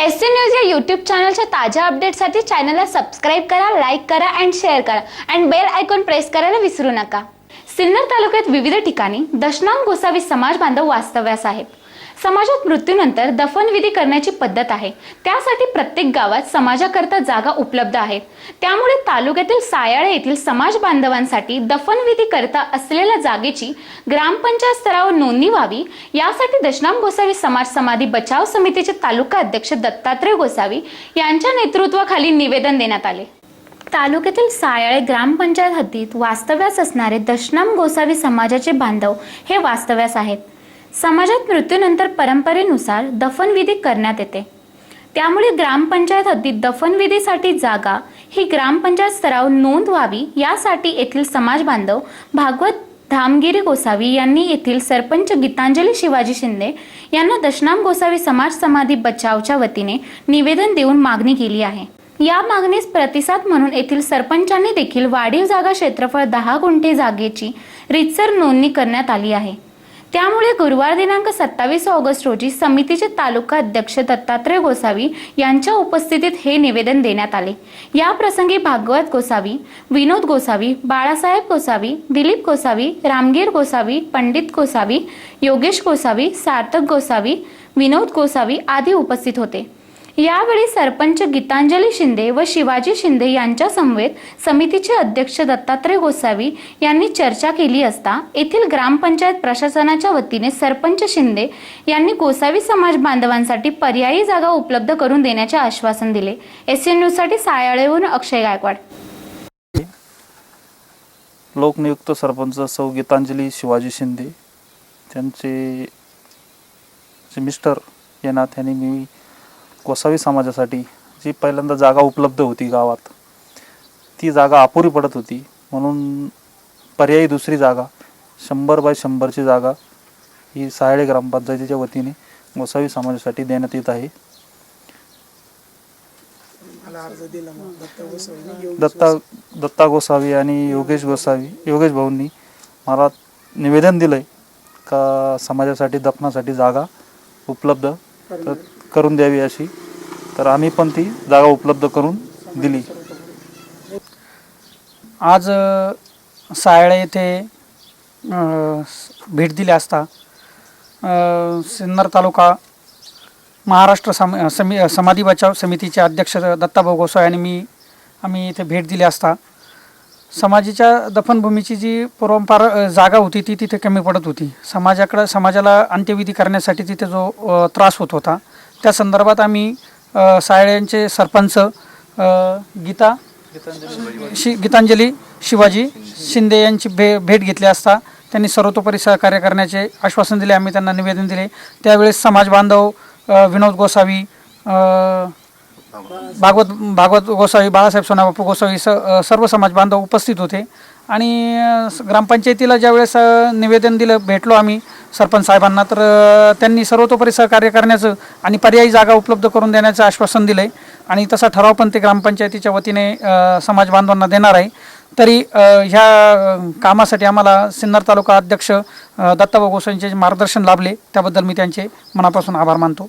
S C news या YouTube चॅनलच्या ताज्या अपडेटसाठी चॅनलला सबस्क्राईब करा लाईक करा अँड शेअर करा. अँड बेल आयकॉन प्रेस करायला विसरू नका. सिन्नर तालुक्यात विविध ठिकाणी दशनाम गोसावी समाज बांधव वास्तव्यास आहेत. समाजात मृत्यूनंतर दफनविधी करण्याची पद्धत आहे. त्यासाठी प्रत्येक गावात समाजाकरता जागा उपलब्ध आहेत त्यामुळे तालुक्यातील सायाळे येथील समाज बांधवांसाठी दफनविधी करता असलेल्या जागेची ग्रामपंचायत स्तरावर नोंदणी व्हावी. यासाठी दशनाम गोसावी समाज समाधी बचाव समितीचे तालुका अध्यक्ष दत्तात्रय गोसावी यांच्या नेतृत्वाखाली निवेदन देण्यात आले. तालुक्यातील सायाळे ग्रामपंचायत हद्दीत वास्तव्यास असणारे दशनाम गोसावी समाजाचे बांधव हे वास्तव्यास आहेत. समाजात मृत्यूनंतर परंपरेनुसार दफनविधी करण्यात येते. त्यामुळे ग्रामपंचायत हद्दीत दफनविधीसाठी जागा ही ग्रामपंचायत स्तरावर नोंद व्हावी यासाठी येथील समाज बांधव भागवत धामगिरी गोसावी यांनी येथील सरपंच गीतांजली शिवाजी शिंदे यांना दशनाम गोसावी समाज समाधी बचावच्या वतीने निवेदन देऊन मागणी केली आहे. या मागणीस प्रतिसाद म्हणून येथील सरपंचांनी देखील वाढीव जागा क्षेत्रफळ दहा गुंठे जागेची रितसर नोंदणी करण्यात आली आहे. त्यामुळे गुरुवार दिनांक सत्तावीस ऑगस्ट रोजी समितीचे तालुका अध्यक्ष दत्तात्रय गोसावी यांच्या उपस्थितीत हे निवेदन देण्यात आले. या प्रसंगी भागवत गोसावी विनोद गोसावी बाळासाहेब गोसावी दिलीप गोसावी रामगीर गोसावी पंडित गोसावी योगेश गोसावी सार्थक गोसावी विनोद गोसावी आदी उपस्थित होते. यावेळी सरपंच गीतांजली शिंदे व शिवाजी शिंदे यांच्या समवेत समितीचे अध्यक्ष दत्तात्रय गोसावी यांनी चर्चा केली असता येथील ग्रामपंचायत प्रशासनाच्या वतीने सरपंच शिंदे यांनी गोसावी समाज बांधवांसाठी पर्यायी जागा उपलब्ध करून देण्याचे आश्वासन दिले. एस एन न्यूजसाठी सायाळेहून अक्षय गायकवाड. लोकनियुक्त सरपंच सौ गीतांजली शिवाजी शिंदे त्यांचे मिस्टर या नात्याने मी गोसावी समाजासाठी जी पहिल्यांदा जागा उपलब्ध होती गावात ती जागा अपुरी पडत होती. म्हणून पर्यायी दुसरी जागा शंभर बाय शंभरची जागा ही सायळे ग्रामपंचायतीच्या वतीने गोसावी समाजासाठी देण्यात येत आहे. दत्ता दत्ता गोसावी. आणि योगेश गोसावी योगेश भाऊंनी मला निवेदन दिलं आहे का समाजासाठी दफनासाठी जागा उपलब्ध? कर- करून द्यावी अशी. तर आम्ही पण ती जागा उपलब्ध करून दिली. आज सायळे येथे भेट दिली असता सिन्नर तालुका महाराष्ट्र सम समी समाधी बचाव समितीचे अध्यक्ष दत्ताभाऊ गोसाळ आणि मी आम्ही इथे भेट दिली असता. समाजाच्या दफनभूमीची जी परंपरा जागा होती ती तिथे कमी पडत होती. समाजाकडं समाजाला अंत्यविधी करण्यासाठी तिथे जो त्रास होत होता त्या संदर्भात आम्ही अ, सायळ्यांचे सरपंच गीता शि गीतांजली शिवाजी शिंदे यांची भे भेट घेतली असता त्यांनी सर्वतोपरी सहकार्य करण्याचे आश्वासन दिले आम्ही त्यांना निवेदन दिले. त्यावेळेस समाज बांधव विनोद गोसावी भागवत भागवत गोसावी बाळासाहेब सोनाबापू गोसावी स सर्व समाज बांधव उपस्थित होते. आणि ग्रामपंचायतीला ज्यावेळेस निवेदन दिलं भेटलो आम्ही सरपंच साहेबांना तर त्यांनी सर्वतोपरी सहकार्य करण्याचं आणि पर्यायी जागा उपलब्ध करून देण्याचं आश्वासन दिलं आहे आणि तसा ठराव पण ते ग्रामपंचायतीच्या वतीने समाज बांधवांना देणार आहे. तरी ह्या कामासाठी आम्हाला सिन्नर तालुका अध्यक्ष अ, दत्ताभाऊ मार्गदर्शन लाभले त्याबद्दल मी त्यांचे मनापासून आभार मानतो.